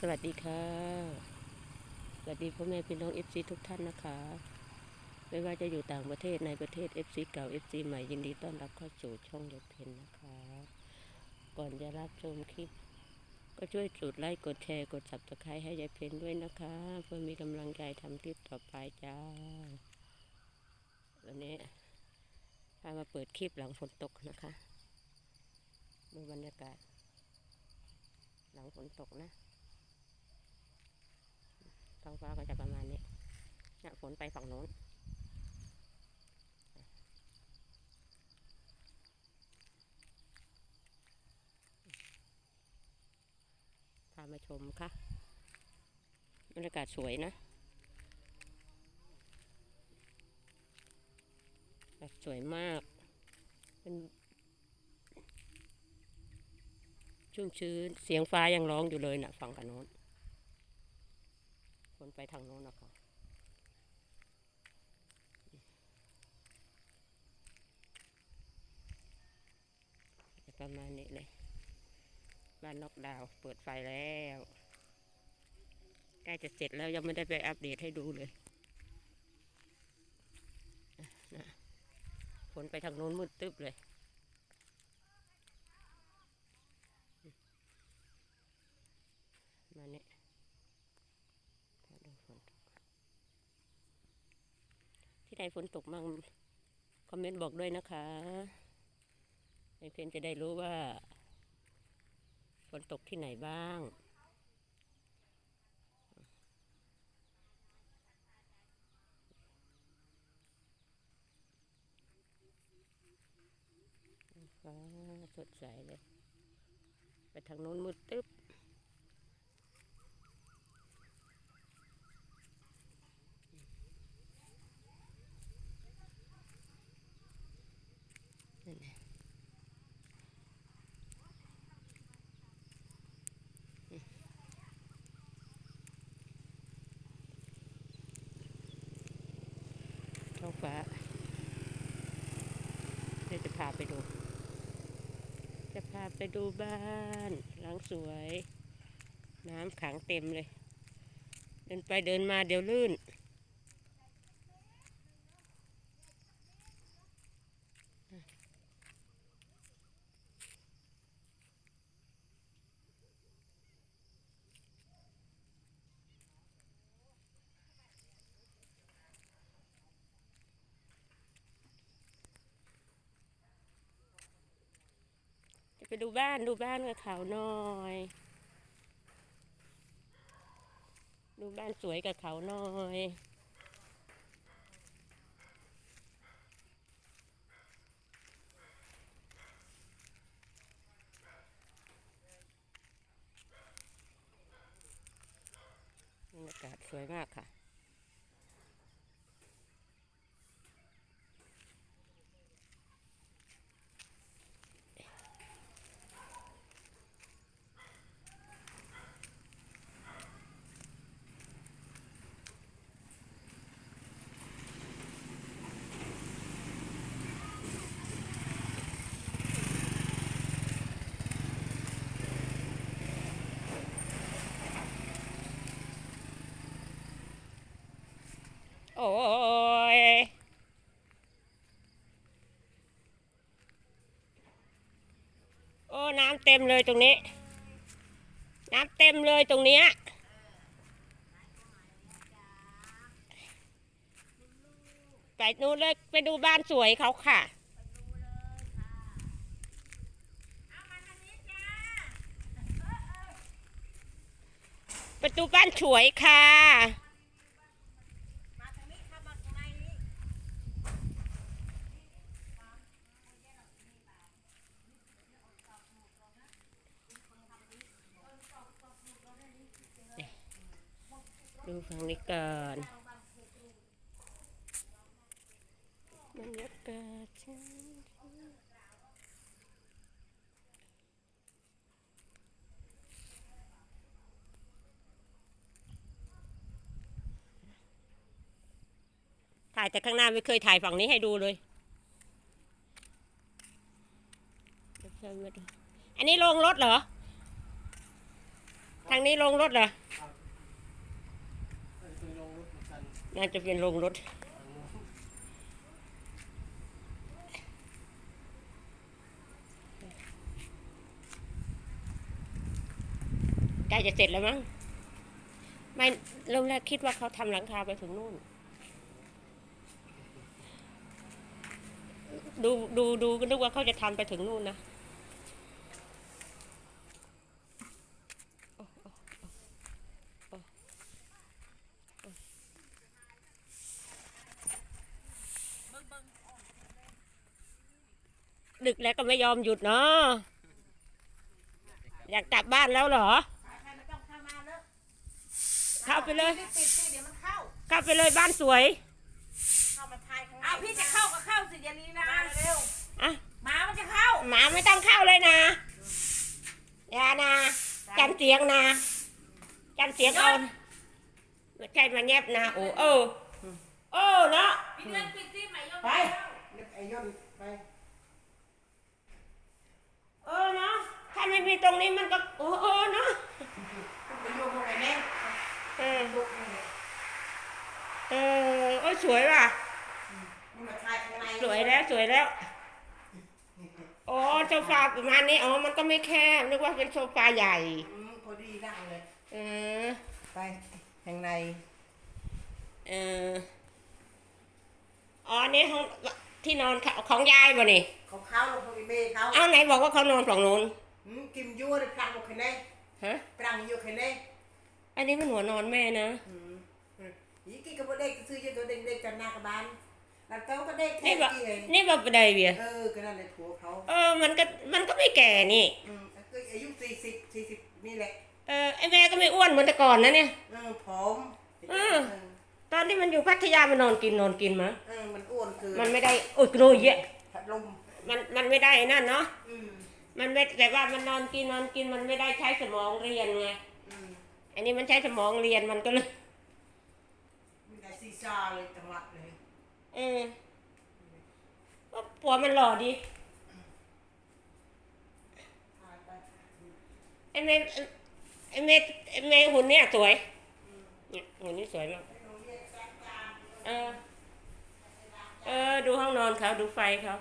สวัสดีค่ะ สวัสดีพ่อแม่พี่น้องเอฟซีทุกท่านนะคะ ไม่ว่าจะอยู่ต่างประเทศในประเทศเอฟซีเก่าเอฟซีใหม่ยินดีต้อนรับเข้าสู่ช่องยศเพนนะคะ ก่อนจะรับชมคลิป ก็ช่วยกดไลค์กดแชร์กด subscribe ให้ยายเพนด้วยนะคะ เพื่อมีกำลังใจทำคลิปต่อไปจ้า วันนี้พามาเปิดคลิปหลังฝนตกนะคะดูบรรยากาศ หลังฝนตกนะ ท้องฟ้าก็จะประมาณนี้เนี่ยฝนไปฝั่งโน้นพามาชมค่ะบรรยากาศสวยนะ แบบสวยมาก เป็นชุ่มชื้น เสียงฟ้ายังร้องอยู่เลยนะฝั่งกันโน้น นไปทางโน้นนะคะประมาณนี้เลย บ้านนอกดาวเปิดไฟแล้วใกล้จะเสร็จแล้วยังไม่ได้ไปอัปเดตให้ดูเลยนะฝนไปทางโน้นมืดตึ๊บเลยมาเนี่ยพาดูฝนตก ที่ไหนฝนตกมั่งคอมเมนต์บอกด้วยนะคะให้เพื่อนจะได้รู้ว่า ฝนตกที่ไหนบ้าง ฟ้าสดใสเลย ไปทางโน้นมืดตึ๊บ นั่นแหละท้อง ฟ้า เดี๋ยวจะพาไปดู จะพาไปดูบ้านหลังสวย น้ำขังเต็มเลย เดินไปเดินมาเดี๋ยวลื่น ไปดูบ้านดูบ้านกับเขาหน่อย ดูบ้านสวยกับเขาหน่อยบรรยากาศสวยมากค่ะ โอ้ยโอ้น้ำเต็มเลยตรงนี้ น้ำเต็มเลยตรงเนี้ยไปนู้นเลยไปดูบ้านสวยเขาค่ะประตูบ้านสวยค่ะ ดูฝั่งนี้ก่อนบรรยากาศถ่ายแต่ข้างหน้าไม่เคยถ่ายฝั่งนี้ให้ดูเลย อันนี้ลงรถเหรอ ทางนี้ลงรถเหรอตัวลงรถเหมือ น่าจะเป็นลงรถ ใกล้จะเสร็จแล้วมั้ง ไม่เริ่มแรกคิดว่าเขาทำหลังคาไปถึงนู่น ดูดูดูก็นึกว่าเขาจะทำไปถึงนู่นนะ แล้วก็ไม่ยอมหยุดเนาะอยากกลับบ้านแล้วเหรอใครไม่ต้องเข้ามาแล้วเข้าไปเลยปิดสิเดี๋ยวมันเข้ากลับไปเลยบ้านสวยเข้ามาทายข้างในเอาพี่จะเข้าก็เข้าสิอย่าลีลาเร็วอะหมามันจะเข้าหมาไม่ต้องเข้าเลยนะอย่านะจำเสียงนะจำเสียงเอาไม่ใช่มาแยบนะโอ้เออเออเนาะพี่เดินปิดสิไหมยกไปเรียกไอ้ย่นไป เออเนาะถ้าไม่มี ตรงนี้มันก็เออเออเนาะไปโยกตรงไหนแน่เออโยกนี่เออโอ้ยสวยว่ะนี่มาทายข้างในสวยแล้วสวยแล้วโอ้โซฟาประมาณนี้อ๋อมันก็ไม่แคบนึกว่าเป็นโซฟาใหญ่อืมพอดีนั่งเลยเออไปข้างในเอออ๋อนี่ห้องที่นอนของยายบ่นี่เขาเข้าลงพอดีเมย์เขาเอาไหนบอกว่าเขานอนฝั่งนู้นอืม กิมยั่วเลยพลังหมดแค่ไหนฮะพลังอยู่แค่ไหนอันนี้มันหัวนอนแม่นะอืมอืมยี่กี่กับเด็กซื้อเยอะตัวเด็กๆกันหน้ากระบาลแล้วเต้าก็เด็กแค่นี่บอกกี่เองนี่บอกไปได้เบียเออก็นั่นเลยผัวเขาเออมันก็มันก็ไม่แก่นี่อืมก็อายุสี่สิบสี่สิบนี่แหละเออไอแม่ก็ไม่อ้วนเหมือนแต่ก่อนนะเนี่ยเออผอมเออตอนที่มันอยู่พัทยามันนอนกินนอนกินมะเออมันอ้วนคือมันไม่ได้โอ้ยกรูเยอะพัดลมมันมันไม่ได้นั่นเนาะอืม มันไม่แต่ว่ามันนอนกินนอนกินมันไม่ได้ใช้สมองเรียนไงอืมอันนี้มันใช้สมองเรียนมันก็เลยมีแต่ซีซาเลยจังหวัดเลยเออก็ผัวมันหล่อดีทายไปไอ้เมย์ไอ้เมย์ไอ้เมย์หุ่นเนี่ยสวยเนี่ยหุ่นนี่สวยมากเออเออ ดูห้องนอนเขาดูไฟเขา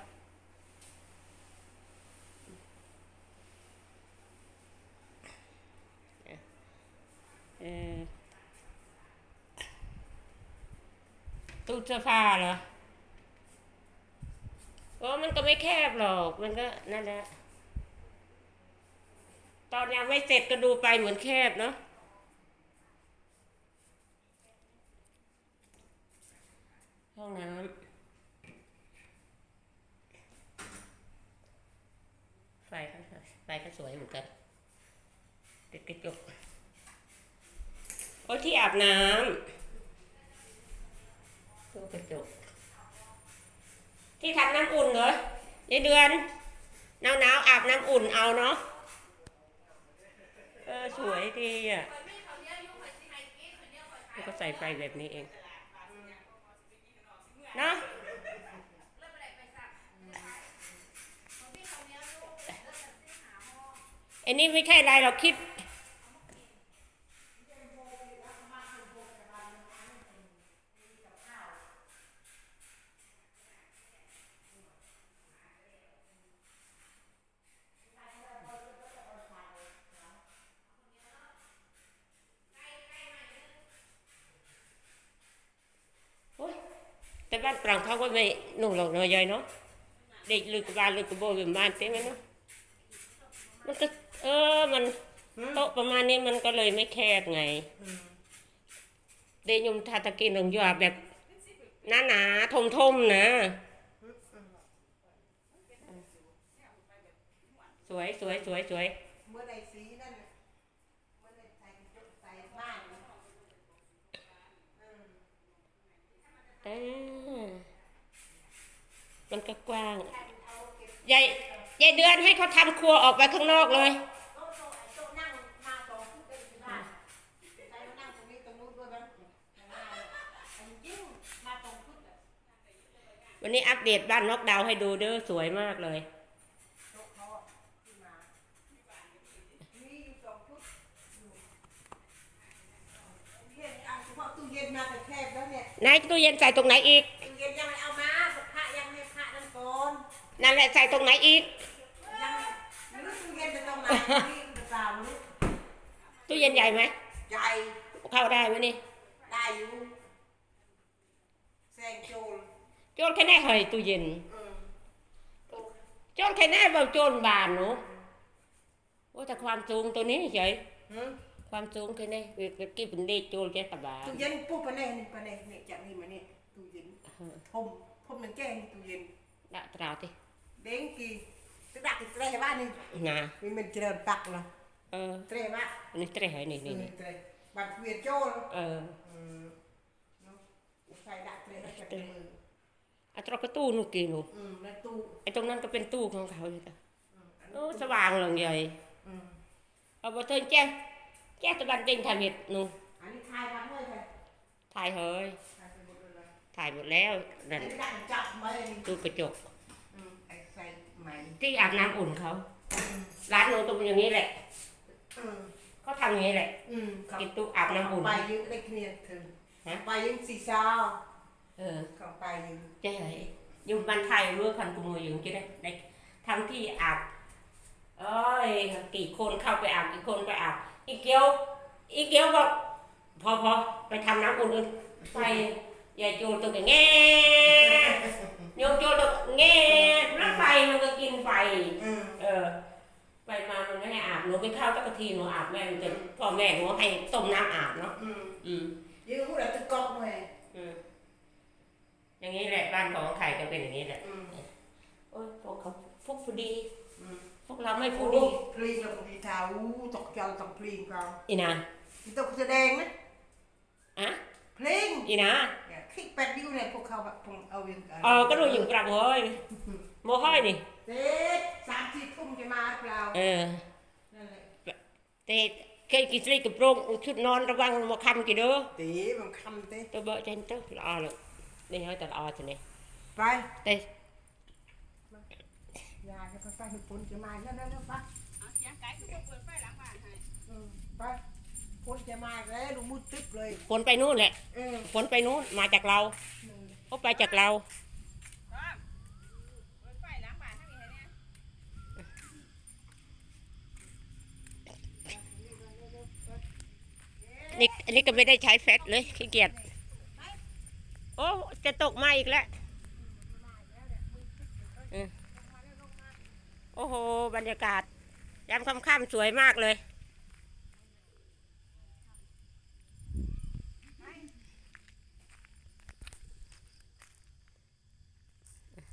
ตู้เสื้อผ้าเหรอโอ้มันก็ไม่แคบหรอก มันก็นั่นแหละ ตอนยังไม่เสร็จก็ดูไปเหมือนแคบเนาะห้องน้ำไฟก็ไฟก็สวยเหมือนกันติดกระจกโอ้ที่อาบน้ำ ตู้กระจก ที่ทำน้ำอุ่นเหรอในเดือนหนาวหนาวๆอาบน้ำอุ่นเอาเนาะเออสวยดีอะแล้วก็ใส่ไฟแบบนี้เองเนาะอันนี้ไม่ใช่อะไรเราคิด โอ๊ย แต่บ้านปรังเขาก็ไม่นุ่งหรอกนาะยายเนาะเด็กลึกบ้านลึกกโบยเป็นบ้านเต็มไหมเนาะมันก็เออมันโต๊ะประมาณนี้มันก็เลยไม่แคบไง เดยมทาตะกินหลงยู่แบบหนาหนาๆทมทมๆนะ สวยสวยสวยสวยเมื่อใดสีนั่นน่ะเมื่อใดใส่กระจกใส่บ้านน่ะ เอ่มันก็กว้างยายยายเดือนให้เขาทำครัวออกไปข้างนอกเลยวันนี้อัปเดตบ้านนกดาวให้ดูเด้อสวยมากเลย โต๊ะเขาอะขึ้นมามีอยู่สองฟุต ไหนตู้เย็นใส่ตรงไหนอีก ตู้เย็นยังไม่เอามาพระยังให้พระนั่นก่อนนั่นแหละใส่ตรงไหนอีก ยังไม่รู้ตู้เย็นจะตรงไหนนี่หรือเปล่าไม่รู้ตู้เย็นใหญ่ไหมใหญ่ เข้าได้ไหมนี่ ได้อยู่แซงโจรโจนแค่ไหนเฮ้ยตู้เย็น อืมโจนแค่ไหนเบาโจนบานหนูโอ้แต่ความสูงตัวนี้เฉยหืม ความสูงแค่ไหนเวกี้เป็นเด็กโจนแค่ตะบานตู้เย็นปุ๊บไปแน่นี่ไปแน่เนี่ยจากนี่มานี่ตู้เย็นทมทมหนึ่งแก้นี่ตู้เย็นดะตราติเด้งกี่ตึกดักตึกเตะบ้านนี่นะมีมันเจริญปักเนาะเออเตะบ้านอันนี้เตะเฮ้ยนี่นี่นี่เตะบัตรเวียนโจรเอออืมเนาะใส่ดักเตะให้จับมืออัตรากตู้นูกีหนูอืมแล้วตู้ไอ้ตรงนั้นก็เป็นตู้ของเขาอยู่จ้ะอืมอันโอ้สว่างเหลืองใหญ่อืมเอาบะเทินแจ้ง แจ้งตะบันเด้งทำเห็ดหนูอันนี้ทายมาด้วยค่ะถ่ายเฮ้ยทายไปหมดเลยถ่ายหมดแล้วอันั่นนนี้ดักจับมาเลยนี่ตู้กระจกอืมไอ้ใส่ไหมที่อาบน้ำอุ่นเขาอืมร้านหนูตรงอย่างนี้แหละอืมเขาทำอย่างนี้แหละอืมกินตู้อาบน้ำอุ่นไปยืงได้เคลียร์ถึงฮะไปยืงสี่เช้าเออเข้าไปยืงใช่ไหมอยู่บ้านไทยเมื่อพันกุโมอยู่จะได้ได้ทำที่อาบเอ้ยกี่คนเข้าไปอาบกี่คนไปอาบ อีเกียว อีเกียวบอกพอพอไปทำน้ำอุ่นอื่นไปอย่าโจตัวกันแง่โยโจตัวแง่แล้วไฟมันก็กินไฟอืมเออ ไปมามันไม่ให้อาบหนูไปเข้าตักทีหนูอาบแม่มันจะพ่อแม่หนูให้ต้มน้ำอาบเนาะอืมอืมยืงพูดอะไรตะกอกเลยอืมอย่างนี้แหละบ้านของไข่ก็เป็นอย่างนี้แหละอืมโอ้ยพวกเขาพวกผู้ดี อืมพวกเราไม่โอ้ผู้โหดีพลีกับพลีเท้าอู้ตกใจตกพลีกันอีนาที่ตกแสดงนะอะเพลงอีนาเนี่ยคลิกแปดดิ้วเนี่ยพวกเขาแบบพงเอาเวียนกันเออก็ดูอยู่กลับเฮ้ยโม Không làm mấy phụ đi. Pli là phụ đi thảo, tọc chào tọc pli không? Ý nà. Thì tọc sẽ đen á. Á? Pli. Ý nà. Khi bẹt điêu này phụ khao bạc phùng âu yên cỡ. Ờ, cái đôi dựng cặp rồi. Mô hơi nè. Tết, sáng chi phung cho mà cào. Ờ. Tết, cái kỳ sĩ cầm rôn, chút non ra văng một khăm kì đó. Tí, một khăm thế. Tôi bỡ cho anh tức, lo lực. Nên hơi tật o thế này. Vai. Tết. ยนี่เฮ้ยแต่ละออสิเนี่ยไปแต่ยายจะไปไปให้ฝนจะมาแล้วแล้วแล้วไปเอาเสียงไก่ก็เปิดไฟหลังบ้านให้อืมไปฝนจะมาแล้วดูมืดตึ๊บเลย ฝนไปนู่นแหละเออฝนไปนู่นมาจากเราเขาไปจากเราครับเปิดไฟหลังบ้านให้มีให้เนี่ยนี่อันนี้ก็ไม่ได้ใช้แฟตเลยขี้เกียจโอ้จะตกมาอีกแล้วเออ โอ้โห บรรยากาศยามค่ำๆสวยมากเลย